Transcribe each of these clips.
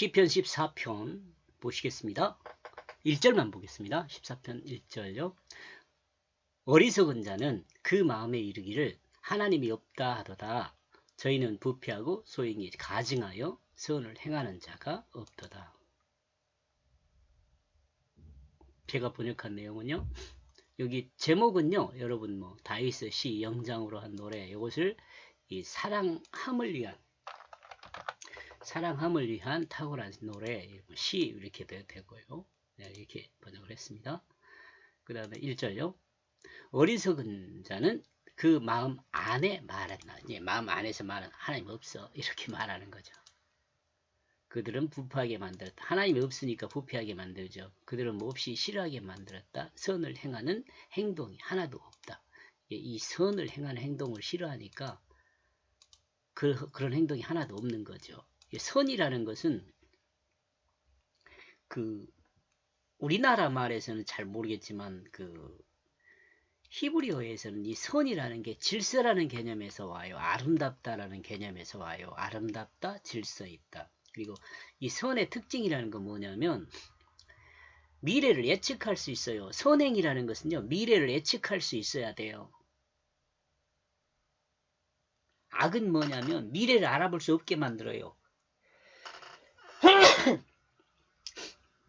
시편 14편 보시겠습니다. 1절만 보겠습니다. 14편 1절요. 어리석은 자는 그 마음에 이르기를 하나님이 없다 하도다. 저희는 부패하고 소행이 가증하여 선을 행하는 자가 없도다. 제가 번역한 내용은요. 여기 제목은요. 여러분 뭐 다이스 시 영장으로 한 노래 이것을 이 사랑함을 위한 사랑함을 위한 탁월한 노래 시 이렇게 되고요. 네, 이렇게 번역을 했습니다. 그 다음에 1절요. 어리석은 자는 그 마음 안에 말한다. 예, 마음 안에서 말은 하나님 없어. 이렇게 말하는 거죠. 그들은 부패하게 만들었다. 하나님이 없으니까 부패하게 만들죠. 그들은 몹시 싫어하게 만들었다. 선을 행하는 행동이 하나도 없다. 예, 이 선을 행하는 행동을 싫어하니까 그, 그런 행동이 하나도 없는 거죠. 선이라는 것은 그 우리나라 말에서는 잘 모르겠지만 그 히브리어에서는 이 선이라는 게 질서라는 개념에서 와요. 아름답다라는 개념에서 와요. 아름답다, 질서 있다. 그리고 이 선의 특징이라는 건 뭐냐면 미래를 예측할 수 있어요. 선행이라는 것은요. 미래를 예측할 수 있어야 돼요. 악은 뭐냐면 미래를 알아볼 수 없게 만들어요.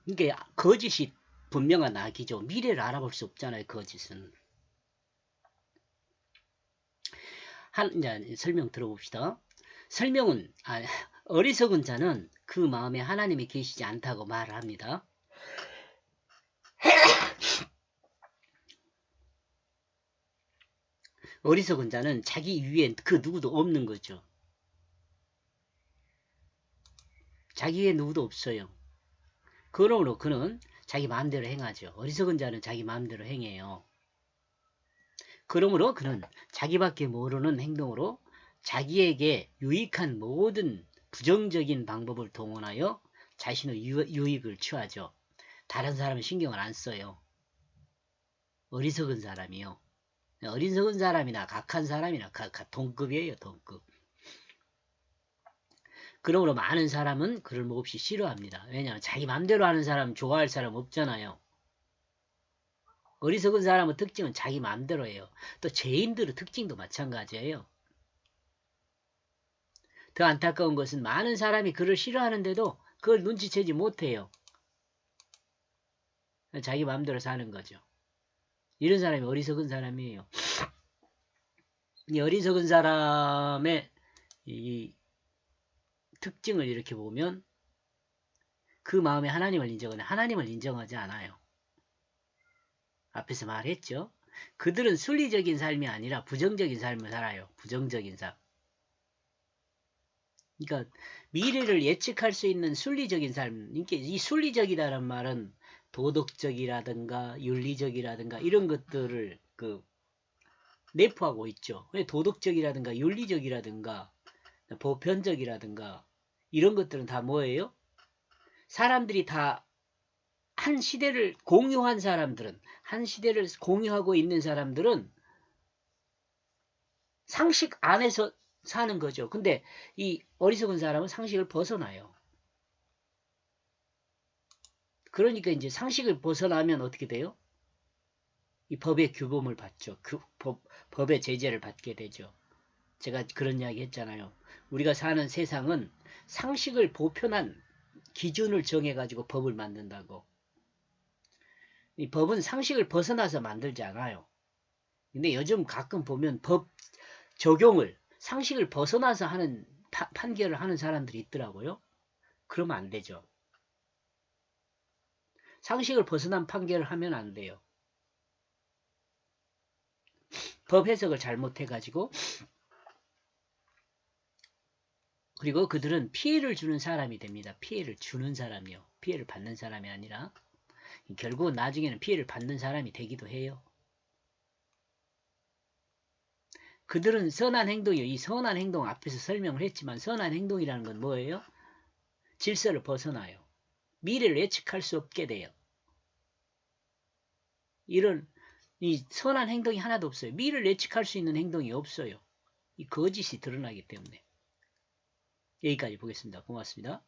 이게 거짓이 분명한 악이죠. 미래를 알아볼 수 없잖아요. 거짓은. 한, 이제 설명 들어봅시다. 설명은, 아, 어리석은 자는 그 마음에 하나님이 계시지 않다고 말을 합니다. 어리석은 자는 자기 위에 그 누구도 없는 거죠. 자기 위에 누구도 없어요. 그러므로 그는 자기 마음대로 행하죠. 어리석은 자는 자기 마음대로 행해요. 그러므로 그는 자기밖에 모르는 행동으로 자기에게 유익한 모든 부정적인 방법을 동원하여 자신의 유익을 취하죠. 다른 사람은 신경을 안 써요. 어리석은 사람이요. 어리석은 사람이나 각한 사람이나 동급이에요. 동급. 그러므로 많은 사람은 그를 몹시 싫어합니다. 왜냐하면 자기 맘대로 하는 사람 좋아할 사람 없잖아요. 어리석은 사람의 특징은 자기 맘대로 해요. 또 죄인들의 특징도 마찬가지예요. 더 안타까운 것은 많은 사람이 그를 싫어하는데도 그걸 눈치채지 못해요. 자기 마음대로 사는 거죠. 이런 사람이 어리석은 사람이에요. 이 어리석은 사람의 이 특징을 이렇게 보면 그 마음에 하나님을 인정하는 하나님을 인정하지 않아요. 앞에서 말했죠. 그들은 순리적인 삶이 아니라 부정적인 삶을 살아요. 부정적인 삶. 그러니까 미래를 예측할 수 있는 순리적인 삶. 그러니까 이 순리적이라는 말은 도덕적이라든가 윤리적이라든가 이런 것들을 그 내포하고 있죠. 도덕적이라든가 윤리적이라든가 보편적이라든가 이런 것들은 다 뭐예요? 사람들이 다 한 시대를 공유한 사람들은 한 시대를 공유하고 있는 사람들은 상식 안에서 사는 거죠. 근데 이 어리석은 사람은 상식을 벗어나요. 그러니까 이제 상식을 벗어나면 어떻게 돼요? 이 법의 규범을 받죠. 그 법, 법의 제재를 받게 되죠. 제가 그런 이야기 했잖아요. 우리가 사는 세상은 상식을 보편한 기준을 정해가지고 법을 만든다고. 이 법은 상식을 벗어나서 만들지 않아요. 근데 요즘 가끔 보면 법 적용을 상식을 벗어나서 하는 파, 판결을 하는 사람들이 있더라고요. 그러면 안 되죠. 상식을 벗어난 판결을 하면 안 돼요. 법 해석을 잘못해가지고 그리고 그들은 피해를 주는 사람이 됩니다. 피해를 주는 사람이요. 피해를 받는 사람이 아니라 결국은 나중에는 피해를 받는 사람이 되기도 해요. 그들은 선한 행동이요. 이 선한 행동 앞에서 설명을 했지만 선한 행동이라는 건 뭐예요? 질서를 벗어나요. 미래를 예측할 수 없게 돼요. 이런 이 선한 행동이 하나도 없어요. 미래를 예측할 수 있는 행동이 없어요. 이 거짓이 드러나기 때문에. 여기까지 보겠습니다. 고맙습니다.